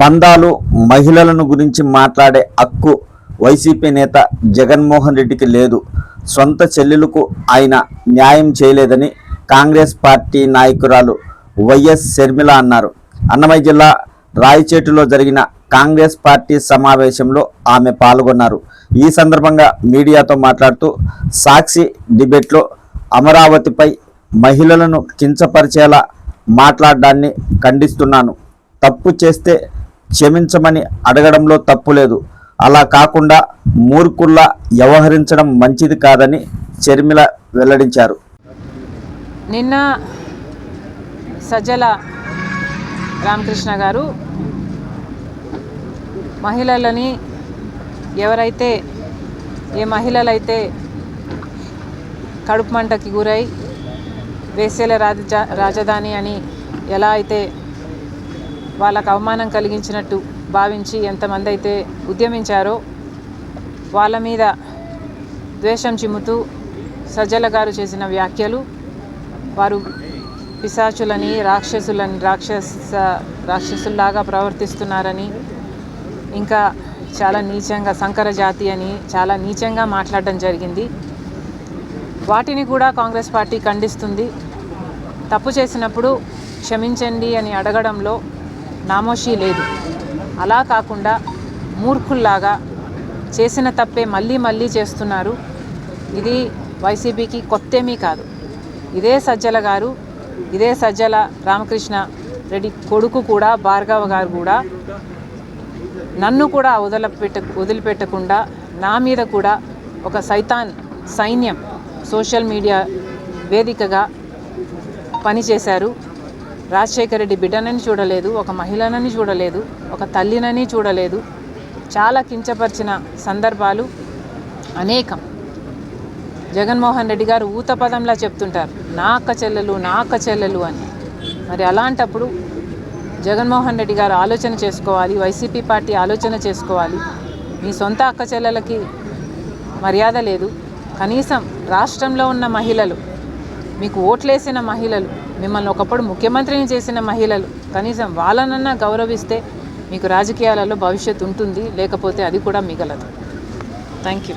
బంధాలు మహిళలను గురించి మాట్లాడే హక్కు వైసీపీ నేత జగన్మోహన్ రెడ్డికి లేదు. సొంత చెల్లెలకు ఆయన న్యాయం చేయలేదని కాంగ్రెస్ పార్టీ నాయకురాలు వైఎస్ షర్మిల అన్నారు. అన్నమయ్య జిల్లా రాయచేటులో జరిగిన కాంగ్రెస్ పార్టీ సమావేశంలో ఆమె పాల్గొన్నారు. ఈ సందర్భంగా మీడియాతో మాట్లాడుతూ సాక్షి డిబేట్లో అమరావతిపై మహిళలను కించపరిచేలా మాట్లాడడాన్ని ఖండిస్తున్నాను. తప్పు చేస్తే క్షమించమని అడగడంలో తప్పు లేదు. అలా కాకుండా మూర్ఖుల్లా వ్యవహరించడం మంచిది కాదని షర్మిల వెల్లడించారు. నిన్న సజ్జల రామకృష్ణ గారు మహిళలని ఎవరైతే ఏ మహిళలైతే కడుపు మంటకి గురై వేసేల రాజ రాజధాని అని ఎలా అయితే వాళ్ళకు అవమానం కలిగించినట్టు భావించి ఎంతమంది అయితే ఉద్యమించారో వాళ్ళ మీద ద్వేషం చిమ్ముతూ సజ్జల గారు చేసిన వ్యాఖ్యలు వారు పిశాచులని రాక్షసులని రాక్షస రాక్షసుల్లాగా ప్రవర్తిస్తున్నారని ఇంకా చాలా నీచంగా సంకర జాతి అని చాలా నీచంగా మాట్లాడడం జరిగింది. వాటిని కూడా కాంగ్రెస్ పార్టీ ఖండిస్తుంది. తప్పు చేసినప్పుడు క్షమించండి అని అడగడంలో నామోషీ లేదు. అలా కాకుండా మూర్ఖుల్లాగా చేసిన తప్పే మళ్ళీ మళ్ళీ చేస్తున్నారు. ఇది వైసీపీకి కొత్తేమీ కాదు. ఇదే సజ్జల గారు ఇదే సజ్జల రామకృష్ణ రెడ్డి కొడుకు కూడా భార్గవ గారు కూడా నన్ను కూడా వదిలిపెట్ట వదిలిపెట్టకుండా నా మీద కూడా ఒక సైతాన్ సైన్యం సోషల్ మీడియా వేదికగా పనిచేశారు. రాజశేఖర రెడ్డి బిడ్డనని చూడలేదు ఒక మహిళనని చూడలేదు ఒక తల్లినని చూడలేదు. చాలా కించపరిచిన సందర్భాలు అనేకం. జగన్మోహన్ రెడ్డి గారు ఊత పదంలా చెప్తుంటారు నా అక్క చెల్లెలు నా అక్క చెల్లెలు అని. మరి అలాంటప్పుడు జగన్మోహన్ రెడ్డి గారు ఆలోచన చేసుకోవాలి వైసీపీ పార్టీ ఆలోచన చేసుకోవాలి. మీ సొంత అక్క చెల్లెలకి మర్యాద లేదు. కనీసం రాష్ట్రంలో ఉన్న మహిళలు మీకు ఓట్లేసిన మహిళలు మిమ్మల్ని ఒకప్పుడు ముఖ్యమంత్రిని చేసిన మహిళలు కనీసం వాళ్ళనన్నా గౌరవిస్తే మీకు రాజకీయాలలో భవిష్యత్తు ఉంటుంది లేకపోతే అది కూడా మిగలదు. Thank you